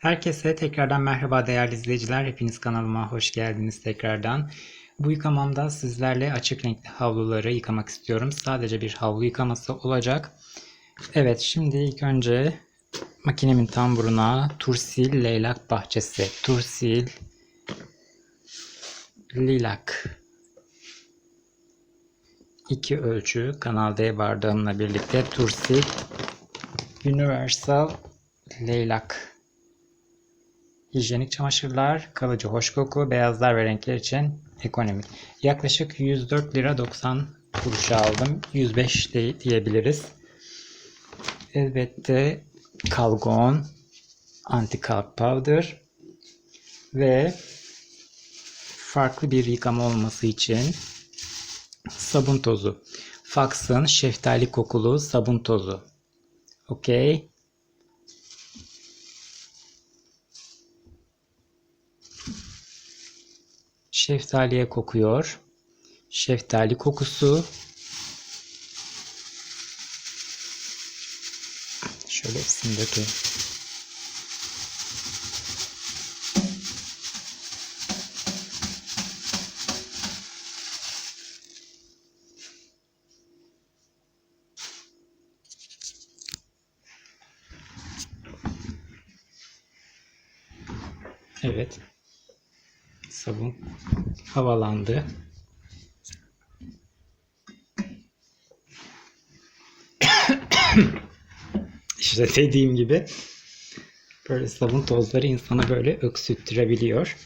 Herkese tekrardan merhaba değerli izleyiciler. Hepiniz kanalıma hoş geldiniz tekrardan. Bu yıkamamda sizlerle açık renkli havluları yıkamak istiyorum. Sadece bir havlu yıkaması olacak. Evet şimdi ilk önce makinemin tamburuna Tursil Leylak Bahçesi. Tursil Lilac. İki ölçü Kanal D bardağımla birlikte Tursil Universal Leylak. Hijyenik çamaşırlar, kalıcı hoş koku, beyazlar ve renkler için ekonomik. Yaklaşık 104 lira 90 kuruşa aldım. 105 de diyebiliriz. Elbette kalgon, anti kalk powder ve farklı bir yıkama olması için sabun tozu. Fax'ın şeftali kokulu sabun tozu. Okey. Şeftaliye kokuyor. Şeftali kokusu. Şöyle hepsini dökeyim. Evet. Sabun havalandı. işte dediğim gibi böyle sabun tozları insanı böyle öksüttürebiliyor.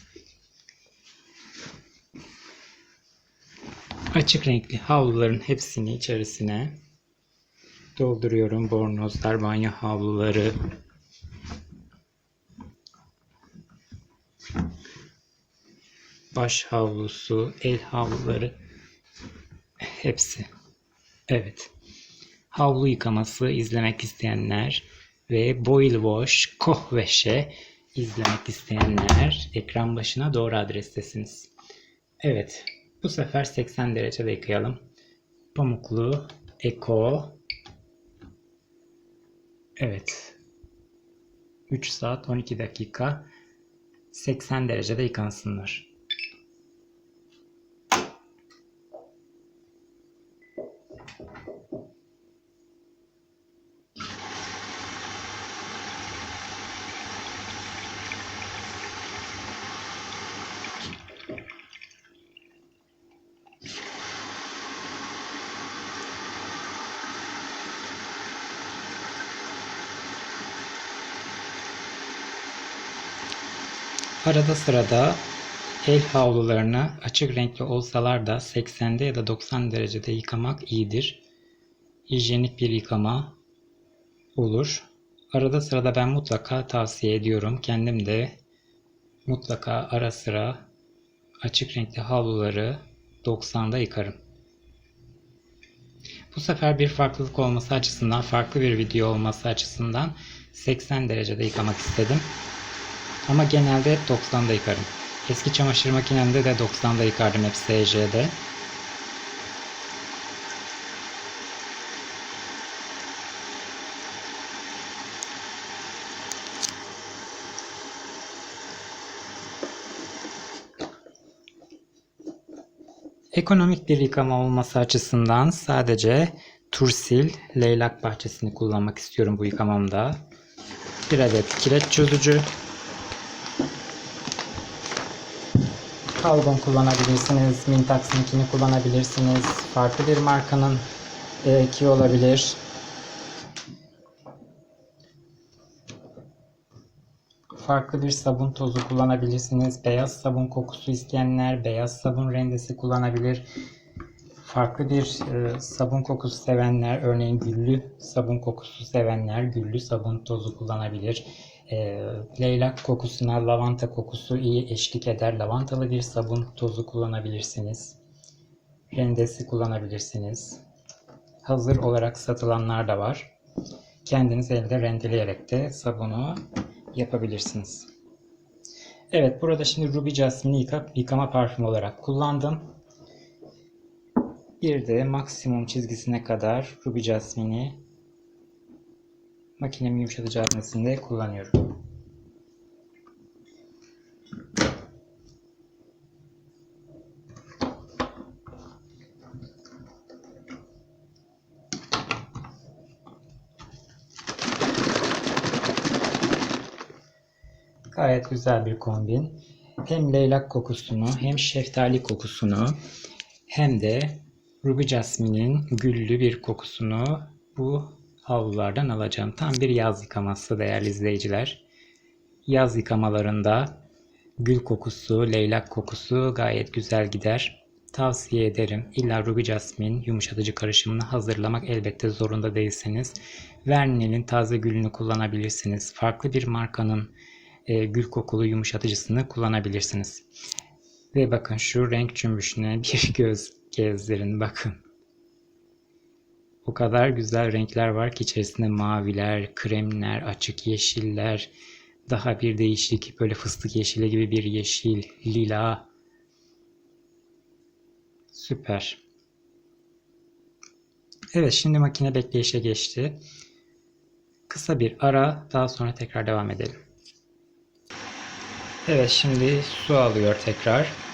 Açık renkli havluların hepsini içerisine dolduruyorum. Bornozlar, banyo havluları, baş havlusu, el havluları hepsi. Evet. Havlu yıkaması izlemek isteyenler ve Boil Wash Kohveş'e izlemek isteyenler ekran başına doğru adrestesiniz. Evet. Bu sefer 80 derecede yıkayalım. Pamuklu Eko Evet. 3 saat 12 dakika 80 derecede yıkansınlar. Arada sırada el havlularını açık renkli olsalar da 80'de ya da 90 derecede yıkamak iyidir. Hijyenik bir yıkama olur. Arada sırada ben mutlaka tavsiye ediyorum. Kendim de mutlaka ara sıra açık renkli havluları 90'da yıkarım. Bu sefer bir farklılık olması açısından, farklı bir video olması açısından 80 derecede yıkamak istedim. Ama genelde hep 90'da yıkarım. Eski çamaşır makinemde de 90'da yıkardım hep SJ'de. Ekonomik bir yıkama olması açısından sadece Tursil leylak bahçesini kullanmak istiyorum bu yıkamamda. Bir adet kireç çözücü, Kalgon kullanabilirsiniz. Mintax'ınkini kullanabilirsiniz. Farklı bir markanın e, ki olabilir. Farklı bir sabun tozu kullanabilirsiniz. Beyaz sabun kokusu isteyenler beyaz sabun rendesi kullanabilir. Farklı bir e, sabun kokusu sevenler, örneğin güllü sabun kokusu sevenler güllü sabun tozu kullanabilir. E, leylak kokusuna lavanta kokusu iyi eşlik eder. Lavantalı bir sabun tozu kullanabilirsiniz. Rendesi kullanabilirsiniz. Hazır olarak satılanlar da var. Kendiniz elde rendeleyerek de sabunu yapabilirsiniz. Evet burada şimdi Ruby Jasmine'i yıka, yıkama parfümü olarak kullandım. Bir de maksimum çizgisine kadar Ruby Jasmine'i makinemi yumuşatıcı hanesinde kullanıyorum. Gayet güzel bir kombin. Hem leylak kokusunu, hem şeftali kokusunu, hem de ruby jasminin güllü bir kokusunu bu havlulardan alacağım. Tam bir yaz yıkaması değerli izleyiciler. Yaz yıkamalarında gül kokusu, leylak kokusu gayet güzel gider. Tavsiye ederim. İlla Ruby Jasmine yumuşatıcı karışımını hazırlamak elbette zorunda değilseniz Vernel'in taze gülünü kullanabilirsiniz. Farklı bir markanın e, gül kokulu yumuşatıcısını kullanabilirsiniz. Ve bakın şu renk cümbüşüne bir göz gezdirin bakın. O kadar güzel renkler var ki içerisinde maviler, kremler, açık yeşiller, daha bir değişik böyle fıstık yeşili gibi bir yeşil, lila. Süper. Evet şimdi makine bekleyişe geçti. Kısa bir ara daha sonra tekrar devam edelim. Evet şimdi su alıyor tekrar.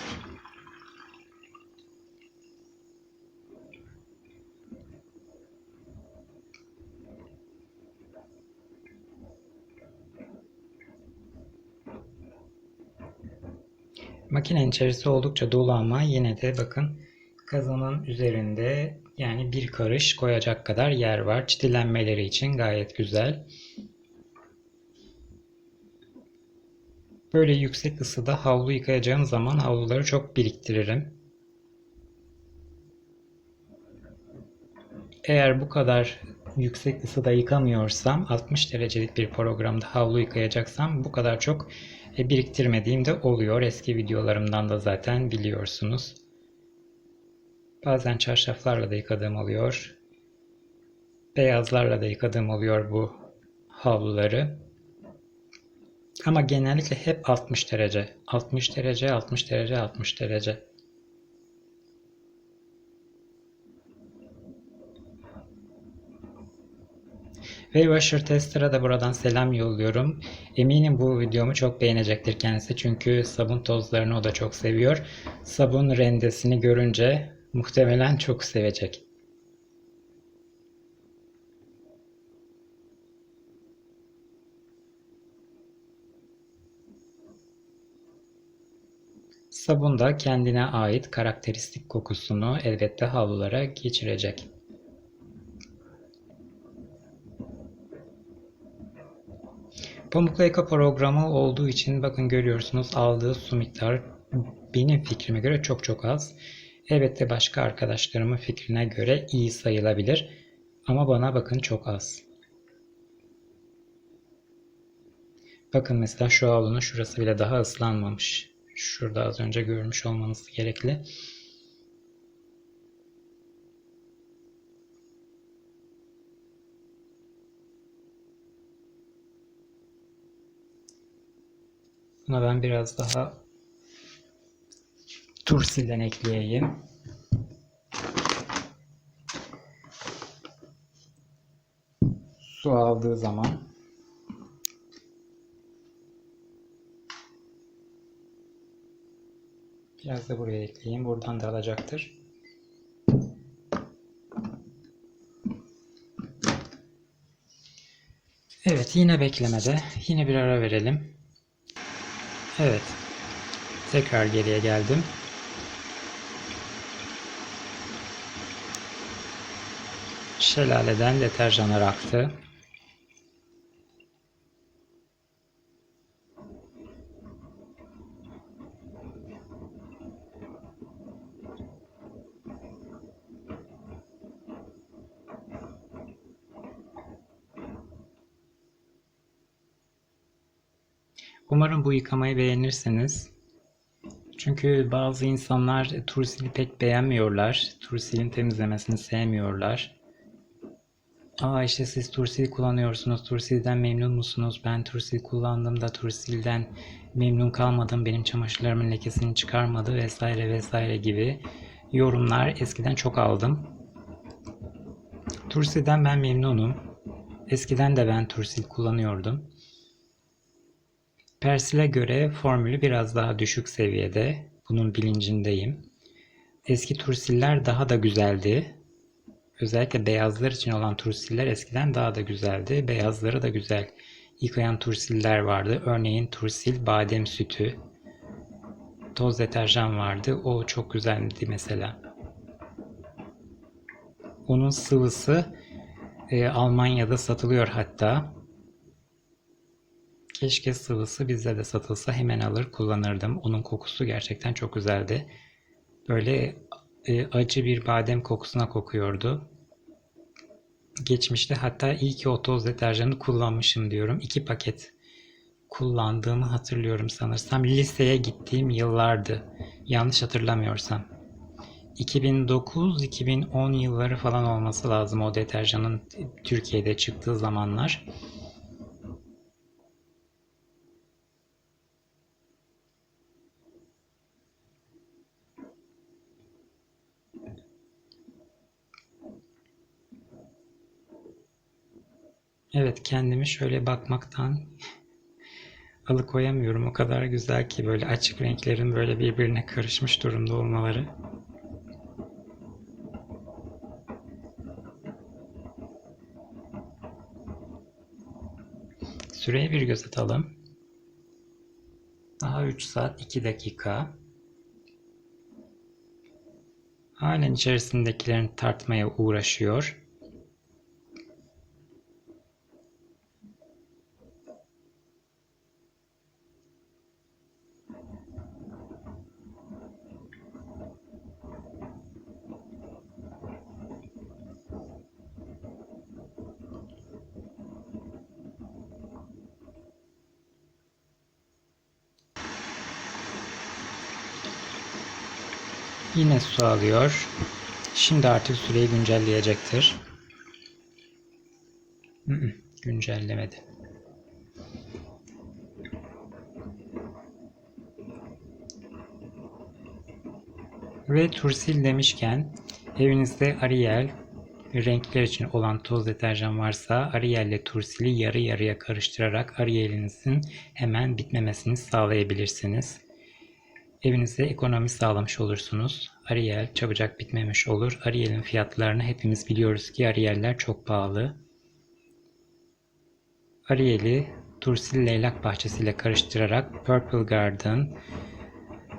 Makinenin içerisi oldukça dolu ama yine de bakın kazanın üzerinde yani bir karış koyacak kadar yer var. Çitilenmeleri için gayet güzel. Böyle yüksek ısıda havlu yıkayacağım zaman havluları çok biriktiririm. Eğer bu kadar yüksek ısıda yıkamıyorsam 60 derecelik bir programda havlu yıkayacaksam bu kadar çok biriktirmediğim de oluyor. Eski videolarımdan da zaten biliyorsunuz. Bazen çarşaflarla da yıkadığım oluyor. Beyazlarla da yıkadığım oluyor bu havluları. Ama genellikle hep 60 derece. 60 derece, 60 derece, 60 derece. Ve Washer Tester'a da buradan selam yolluyorum. Eminim bu videomu çok beğenecektir kendisi. Çünkü sabun tozlarını o da çok seviyor. Sabun rendesini görünce muhtemelen çok sevecek. Sabun da kendine ait karakteristik kokusunu elbette havlulara geçirecek. Pamuklu Eko programı olduğu için bakın görüyorsunuz aldığı su miktarı benim fikrime göre çok çok az. Elbette başka arkadaşlarımın fikrine göre iyi sayılabilir. Ama bana bakın çok az. Bakın mesela şu havlunun şurası bile daha ıslanmamış. Şurada az önce görmüş olmanız gerekli. Buna ben biraz daha tursilden ekleyeyim. Su aldığı zaman biraz da buraya ekleyeyim. Buradan da alacaktır. Evet yine beklemede. Yine bir ara verelim. Evet. Tekrar geriye geldim. Şelaleden deterjanlar aktı. Bu yıkamayı beğenirsiniz. Çünkü bazı insanlar tursili pek beğenmiyorlar. Tursilin temizlemesini sevmiyorlar. Aa işte siz tursil kullanıyorsunuz. Tursilden memnun musunuz? Ben tursil kullandım da tursilden memnun kalmadım. Benim çamaşırlarımın lekesini çıkarmadı vesaire vesaire gibi yorumlar eskiden çok aldım. Tursilden ben memnunum. Eskiden de ben tursil kullanıyordum. Persil'e göre formülü biraz daha düşük seviyede. Bunun bilincindeyim. Eski tursiller daha da güzeldi. Özellikle beyazlar için olan tursiller eskiden daha da güzeldi. Beyazları da güzel yıkayan tursiller vardı. Örneğin tursil badem sütü. Toz deterjan vardı. O çok güzeldi mesela. Onun sıvısı e, Almanya'da satılıyor hatta. Keşke sıvısı bizde de satılsa hemen alır kullanırdım. Onun kokusu gerçekten çok güzeldi. Böyle e, acı bir badem kokusuna kokuyordu. Geçmişte hatta iyi ki o toz deterjanı kullanmışım diyorum. İki paket kullandığımı hatırlıyorum sanırsam. Liseye gittiğim yıllardı. Yanlış hatırlamıyorsam. 2009-2010 yılları falan olması lazım o deterjanın Türkiye'de çıktığı zamanlar. Evet kendimi şöyle bakmaktan alıkoyamıyorum. O kadar güzel ki böyle açık renklerin böyle birbirine karışmış durumda olmaları. Süreye bir göz atalım. Daha 3 saat 2 dakika. Halen içerisindekilerini tartmaya uğraşıyor. Yine su alıyor. Şimdi artık süreyi güncelleyecektir. Güncellemedi. Ve tursil demişken evinizde Ariel renkler için olan toz deterjan varsa Ariel ile tursili yarı yarıya karıştırarak Ariel'inizin hemen bitmemesini sağlayabilirsiniz. Evinize ekonomi sağlamış olursunuz. Ariel çabucak bitmemiş olur. Ariel'in fiyatlarını hepimiz biliyoruz ki Ariel'ler çok pahalı. Ariel'i Tursil Leylak Bahçesi ile karıştırarak Purple Garden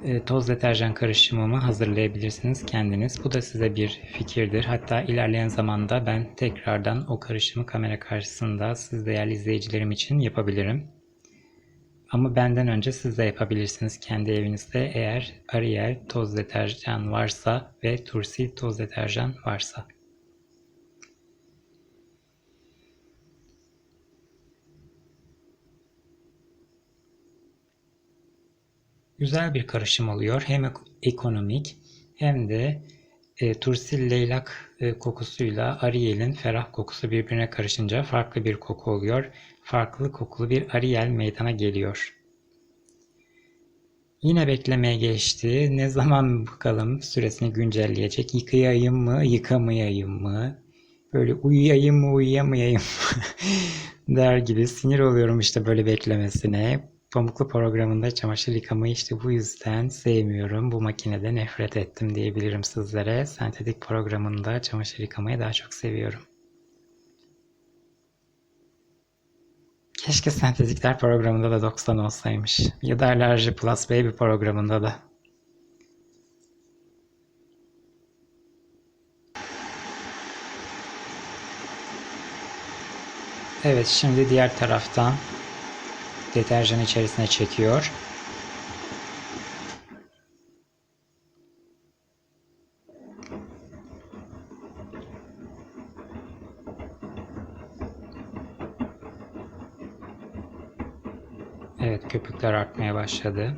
e, toz deterjan karışımımı hazırlayabilirsiniz kendiniz. Bu da size bir fikirdir. Hatta ilerleyen zamanda ben tekrardan o karışımı kamera karşısında siz değerli izleyicilerim için yapabilirim. Ama benden önce siz de yapabilirsiniz kendi evinizde eğer Ariel toz deterjan varsa ve Tursil toz deterjan varsa. Güzel bir karışım oluyor. Hem ekonomik hem de e, tursil leylak e, kokusuyla Ariel'in ferah kokusu birbirine karışınca farklı bir koku oluyor. Farklı kokulu bir Ariel meydana geliyor. Yine beklemeye geçti. Ne zaman bakalım süresini güncelleyecek. Yıkayayım mı, yıkamayayım mı? Böyle uyuyayım mı, uyuyamayayım mı? der gibi sinir oluyorum işte böyle beklemesine. Pamuklu programında çamaşır yıkamayı işte bu yüzden sevmiyorum. Bu makinede nefret ettim diyebilirim sizlere. Sentetik programında çamaşır yıkamayı daha çok seviyorum. Keşke sentetikler programında da 90 olsaymış. Ya da alerji plus baby programında da. Evet şimdi diğer taraftan deterjan içerisine çekiyor. Evet köpükler artmaya başladı.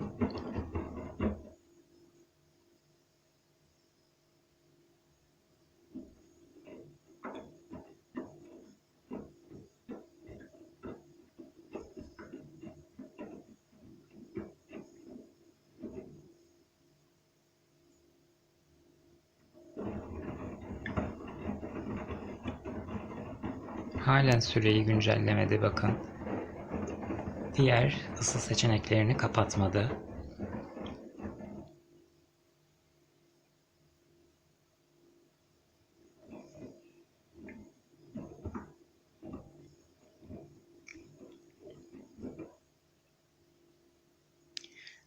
Halen süreyi güncellemedi bakın diğer ısı seçeneklerini kapatmadı.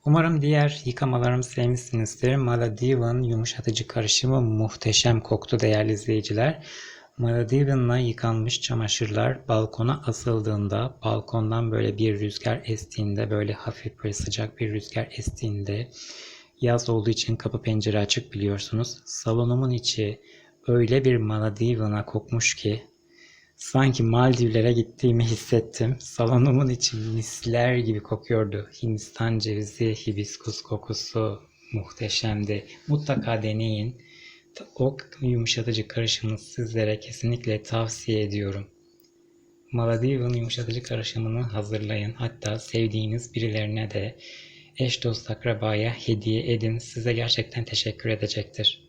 Umarım diğer yıkamalarımı sevmişsinizdir. Maladivan yumuşatıcı karışımı muhteşem koktu değerli izleyiciler. Malediven'la yıkanmış çamaşırlar balkona asıldığında, balkondan böyle bir rüzgar estiğinde, böyle hafif böyle sıcak bir rüzgar estiğinde, yaz olduğu için kapı pencere açık biliyorsunuz. Salonumun içi öyle bir Malediven'a kokmuş ki Sanki Maldivlere gittiğimi hissettim. Salonumun içi misler gibi kokuyordu. Hindistan cevizi, hibiskus kokusu muhteşemdi. Mutlaka deneyin. O yumuşatıcı karışımını sizlere kesinlikle tavsiye ediyorum. Maldiven yumuşatıcı karışımını hazırlayın. Hatta sevdiğiniz birilerine de eş dost akrabaya hediye edin. Size gerçekten teşekkür edecektir.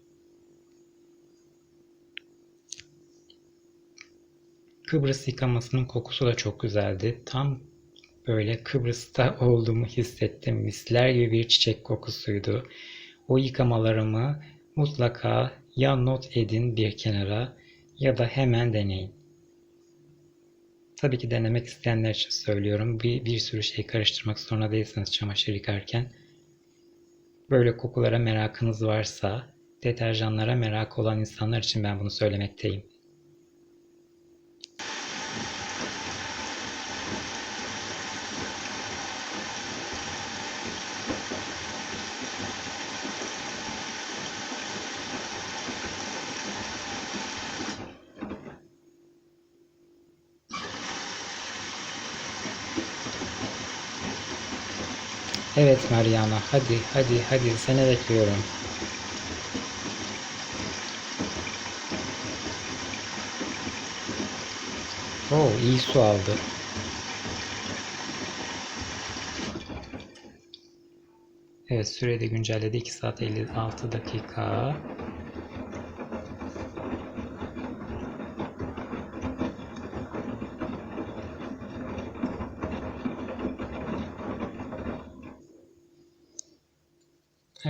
Kıbrıs yıkamasının kokusu da çok güzeldi. Tam böyle Kıbrıs'ta olduğumu hissettim. Misler gibi bir çiçek kokusuydu. O yıkamalarımı mutlaka ya not edin bir kenara ya da hemen deneyin. Tabii ki denemek isteyenler için söylüyorum. Bir, bir sürü şey karıştırmak zorunda değilsiniz çamaşır yıkarken. Böyle kokulara merakınız varsa, deterjanlara merak olan insanlar için ben bunu söylemekteyim. Evet Mariana, hadi hadi hadi seni bekliyorum. Oo, iyi su aldı. Evet, süreyi de güncelledi. 2 saat 56 dakika.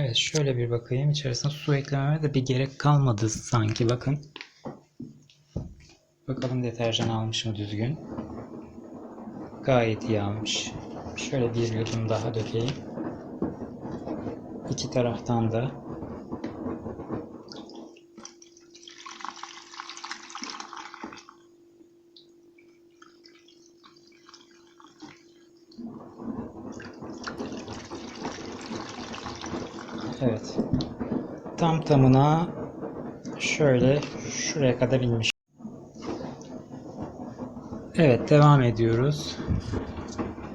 Evet şöyle bir bakayım. İçerisine su eklememe de bir gerek kalmadı sanki. Bakın. Bakalım deterjan almış mı düzgün. Gayet iyi almış. Şöyle bir yudum daha dökeyim. İki taraftan da Evet. Tam tamına şöyle şuraya kadar inmiş. Evet devam ediyoruz.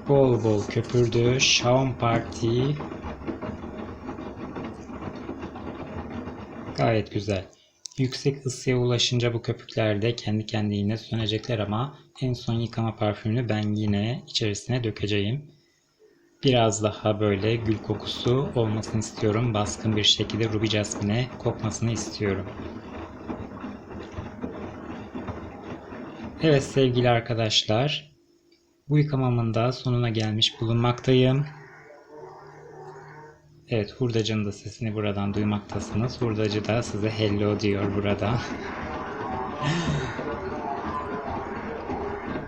Bol bol köpürdü. Şaum Party. Gayet güzel. Yüksek ısıya ulaşınca bu köpükler de kendi kendine sönecekler ama en son yıkama parfümünü ben yine içerisine dökeceğim. Biraz daha böyle gül kokusu olmasını istiyorum. Baskın bir şekilde Ruby Jasmine'e kokmasını istiyorum. Evet sevgili arkadaşlar. Bu yıkamamın da sonuna gelmiş bulunmaktayım. Evet hurdacının da sesini buradan duymaktasınız. Hurdacı da size hello diyor burada.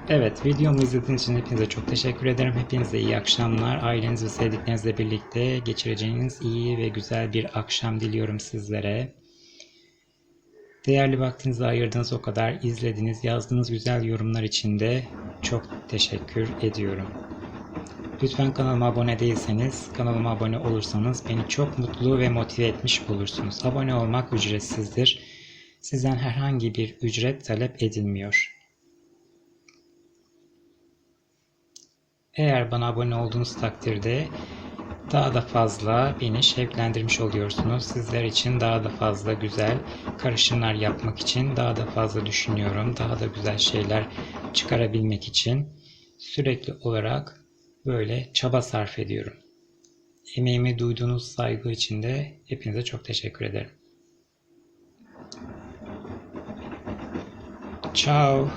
Evet, videomu izlediğiniz için hepinize çok teşekkür ederim. Hepinize iyi akşamlar. Aileniz ve sevdiklerinizle birlikte geçireceğiniz iyi ve güzel bir akşam diliyorum sizlere. Değerli vaktinizi ayırdığınız o kadar izlediğiniz, yazdığınız güzel yorumlar için de çok teşekkür ediyorum. Lütfen kanalıma abone değilseniz, kanalıma abone olursanız beni çok mutlu ve motive etmiş olursunuz. Abone olmak ücretsizdir. Sizden herhangi bir ücret talep edilmiyor. Eğer bana abone olduğunuz takdirde daha da fazla beni şevklendirmiş oluyorsunuz. Sizler için daha da fazla güzel karışımlar yapmak için daha da fazla düşünüyorum. Daha da güzel şeyler çıkarabilmek için sürekli olarak böyle çaba sarf ediyorum. Emeğime duyduğunuz saygı için de hepinize çok teşekkür ederim. Ciao.